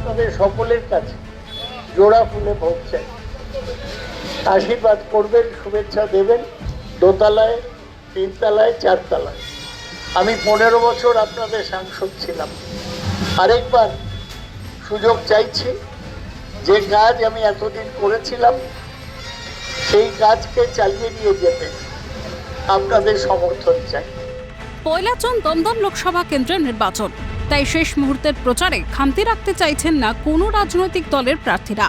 আপনাদের সকলের কাছে জোড়া ফুলে ভোগ চাই আশীর্বাদ করবেন, শুভেচ্ছা দেবেন, দোতলায়, তিনতলায়, চারতলায়। আমি পনেরো বছর আপনাদের সাংসদ ছিলাম। আরেকবার সুযোগ চাইছি, যে কাজ আমি এতদিন করেছিলাম, সেই কাজকে চালিয়ে নিয়ে যেতে আপনাদের সমর্থন চাই। পয়লা পয়লাচন দমদম লোকসভা কেন্দ্রের নির্বাচন। তাই শেষ মুহূর্তের প্রচারে খামতি রাখতে চাইছেন না কোনো রাজনৈতিক দলের প্রার্থীরা।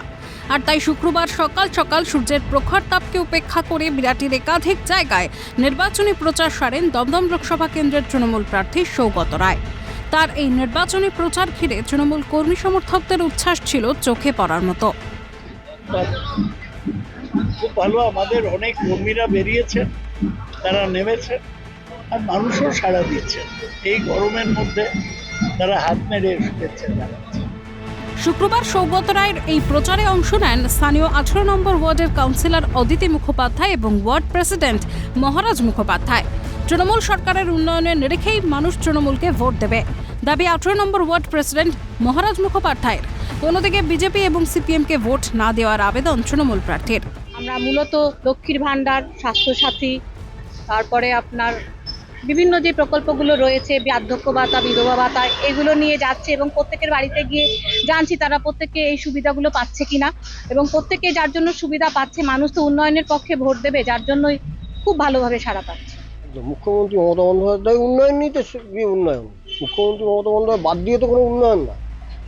আর তাই শুক্রবার সকাল সকাল সূর্যের প্রখর তাপকে উপেক্ষা করে বিরাটির একাধিক জায়গায় নির্বাচনী প্রচার সারেন দমদম লোকসভা কেন্দ্রের তৃণমূল প্রার্থী সৌগত রায়। তার এই নির্বাচনী প্রচার ঘিরে তৃণমূল কর্মী সমর্থকদের উচ্ছ্বাস ছিল চোখে পড়ার মতো। খুব ভালো, আমাদের অনেক কর্মীরা বেরিয়েছেন তারা নেমেছে, আর মানুষও সাড়া দিচ্ছে। এই গরমের মধ্যে তারা হাত মেরে শুভেচ্ছা জানাচ্ছে। শুক্রবার সৌগত রায়ের এই প্রচারে অংশ নেন স্থানীয় আঠারো নম্বর ওয়ার্ডের কাউন্সিলর অদিতি মুখোপাধ্যায় এবং ওয়ার্ড প্রেসিডেন্ট মহারাজ মুখোপাধ্যায়। তৃণমূল সরকারের উন্নয়নের নিরিখেই মানুষ তৃণমূলকে ভোট দেবে। দাবি আঠারো নম্বর ওয়ার্ড প্রেসিডেন্ট মহারাজ মুখোপাধ্যায়ের। অন্যদিকে বিজেপি এবং সিপিএমকে ভোট না দেওয়ার আবেদন তৃণমূল প্রার্থীর। আমরা মূলত লক্ষ্মীর ভাণ্ডার স্বাস্থ্যসাথী তারপরে আপনার বিভিন্ন যে প্রকল্পগুলো রয়েছে বার্ধক্য ভাতা, বিধবা ভাতা, এগুলো নিয়ে যাচ্ছে এবং প্রত্যেকের বাড়িতে গিয়ে জানছি তারা প্রত্যেকে এই সুবিধাগুলো পাচ্ছে কিনা। এবং প্রত্যেকে যার জন্য সুবিধা পাচ্ছে, মানুষ তো উন্নয়নের পক্ষে ভোট দেবে, যার জন্যই খুব ভালোভাবে সাড়া পাচ্ছে। মুখ্যমন্ত্রী মমতা বন্দ্যোপাধ্যায় উন্নয়ন নিয়ে তো উন্নয়ন। মুখ্যমন্ত্রী মমতা বন্দ্যোপাধ্যায় বাদ দিয়ে তো কোনো উন্নয়ন না।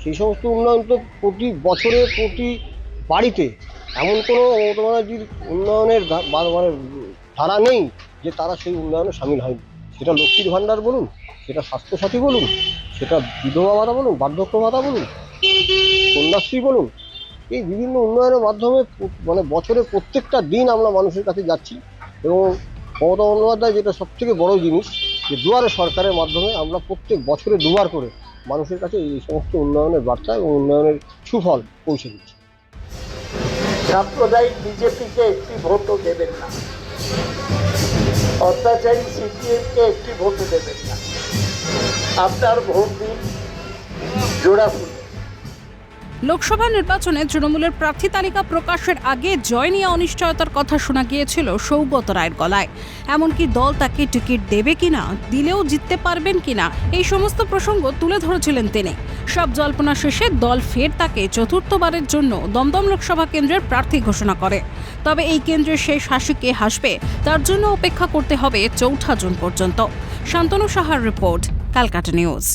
সেই সমস্ত উন্নয়ন তো প্রতি বছরে প্রতি বাড়িতে। এমন কোনো মমতা ব্যানার্জির উন্নয়নের মানে ধারা নেই যে তারা সেই উন্নয়নে সামিল হয়নি। সেটা লক্ষ্মীর ভাণ্ডার বলুন, সেটা স্বাস্থ্যসাথী বলুন, সেটা বিধবা ভাতা বলুন, বার্ধক্য ভাতা বলুন, কন্যাশ্রী বলুন, এই বিভিন্ন উন্নয়নের মাধ্যমে মানে বছরে প্রত্যেকটা দিন আমরা মানুষের কাছে যাচ্ছি এবং মমতা বন্দ্যোপাধ্যায় যেটা সব থেকে বড় জিনিস, যে দুয়ারে সরকারের মাধ্যমে আমরা প্রত্যেক বছরে দুবার করে মানুষের কাছে এই সমস্ত উন্নয়নের বার্তা এবং উন্নয়নের সুফল পৌঁছে দিচ্ছি। সাম্প্রদায়িক বিজেপিকে একটি ভোটও দেবেন না। অত্যাচারী সিপিএমকে একটি ভোট দেবেন না। আপনার ভোট দিন জোড়া ফুলে। লোকসভা নির্বাচনে তৃণমূলের প্রার্থী তালিকা প্রকাশের আগে জয় নিয়ে অনিশ্চয়তার কথা শোনা গিয়েছিল সৌগত রায়ের গলায়। এমনকি দল তাকে টিকিট দেবে কিনা, দিলেও জিততে পারবেন কিনা, এই সমস্ত প্রসঙ্গ তুলে ধরেছিলেন তিনি। সব জল্পনা শেষে দল ফের তাকে চতুর্থবারের জন্য দমদম লোকসভা কেন্দ্রের প্রার্থী ঘোষণা করে। তবে এই কেন্দ্রের শেষ হাসিকে হাসবে, তার জন্য অপেক্ষা করতে হবে চৌঠা জুন পর্যন্ত। শান্তনু সাহার রিপোর্ট, ক্যালকাটা নিউজ।